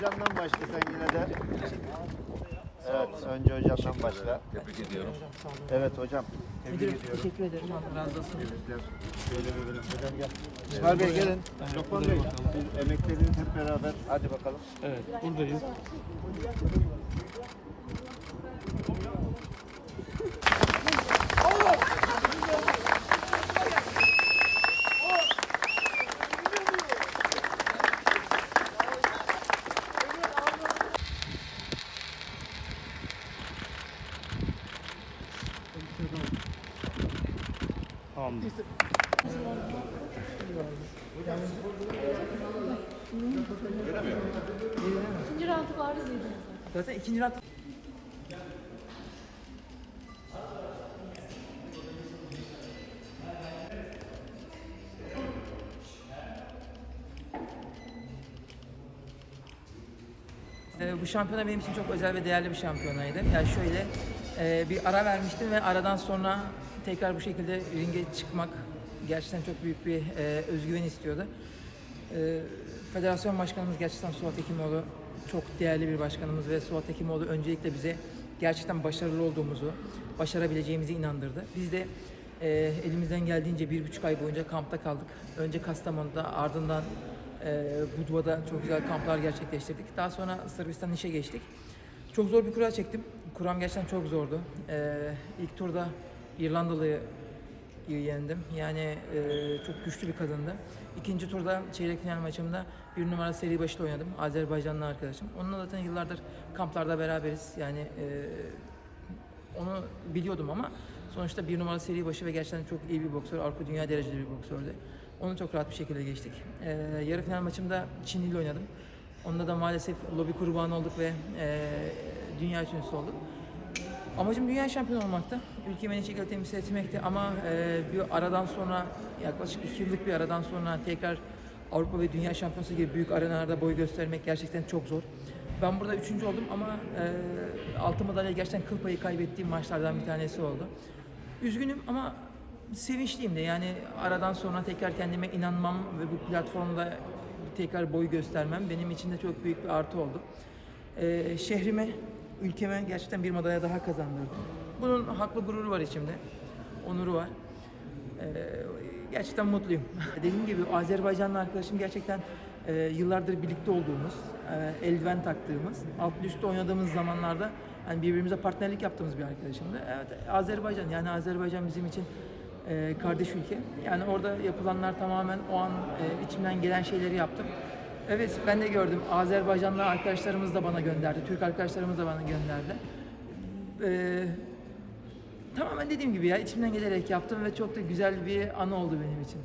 hocamdan başla sen yine de. Evet, önce hocamdan başla. Tebrik ediyorum. Evet hocam. Tebrik ediyorum. teşekkür ederim. Allah razı olsun. Şöyle bir bölüm. Hocam gel. İsmail Bey gelin. Lokman Bey. Emekleriniz hep beraber. Hadi bakalım. Evet, buradayız. Tamamdır. İkinci rantı bariz yediniz. Zaten ikinci round Ee, bu şampiyona benim için çok özel ve değerli bir şampiyonaydı. Yani şöyle e, bir ara vermiştim ve aradan sonra tekrar bu şekilde ringe çıkmak gerçekten çok büyük bir e, özgüven istiyordu. E, Federasyon Başkanımız gerçekten Suat Hekimoğlu çok değerli bir başkanımız ve Suat Hekimoğlu öncelikle bize gerçekten başarılı olduğumuzu, başarabileceğimizi inandırdı. Biz de e, elimizden geldiğince bir buçuk ay boyunca kampta kaldık. Önce Kastamonu'da ardından e, Budva'da çok güzel kamplar gerçekleştirdik. Daha sonra Sırbistan işe geçtik. Çok zor bir kura çektim. Kuram gerçekten çok zordu. E, ilk turda İrlandalı'yı yendim. Yani e, çok güçlü bir kadındı. İkinci turda çeyrek final maçımda bir numara seri başıyla oynadım. Azerbaycanlı arkadaşım. Onunla zaten yıllardır kamplarda beraberiz. Yani e, onu biliyordum ama sonuçta bir numara seri başı ve gerçekten çok iyi bir boksör. Avrupa dünya dereceli bir boksördü. Onu çok rahat bir şekilde geçtik. E, yarı final maçımda Çinli ile oynadım. Onda da maalesef lobi kurbanı olduk ve e, dünya üçüncüsü olduk. Amacım dünya şampiyonu olmakta. Ülkemi en şekilde temsil etmekti ama e, bir aradan sonra yaklaşık iki yıllık bir aradan sonra tekrar Avrupa ve Dünya Şampiyonası gibi büyük arenalarda boy göstermek gerçekten çok zor. Ben burada üçüncü oldum ama e, altın madalya gerçekten kıl payı kaybettiğim maçlardan bir tanesi oldu. Üzgünüm ama sevinçliyim de yani aradan sonra tekrar kendime inanmam ve bu platformda tekrar boy göstermem benim için de çok büyük bir artı oldu. Ee, şehrime, ülkeme gerçekten bir madalya daha kazandırdım. Bunun haklı gururu var içimde, onuru var. Ee, gerçekten mutluyum. Dediğim gibi Azerbaycanlı arkadaşım gerçekten e, yıllardır birlikte olduğumuz, e, eldiven taktığımız, alt üstte oynadığımız zamanlarda hani birbirimize partnerlik yaptığımız bir arkadaşımdı. Evet, Azerbaycan yani Azerbaycan bizim için e, kardeş ülke. Yani orada yapılanlar tamamen o an e, içimden gelen şeyleri yaptım. Evet ben de gördüm. Azerbaycanlı arkadaşlarımız da bana gönderdi. Türk arkadaşlarımız da bana gönderdi. Ee, tamamen dediğim gibi ya içimden gelerek yaptım ve çok da güzel bir anı oldu benim için.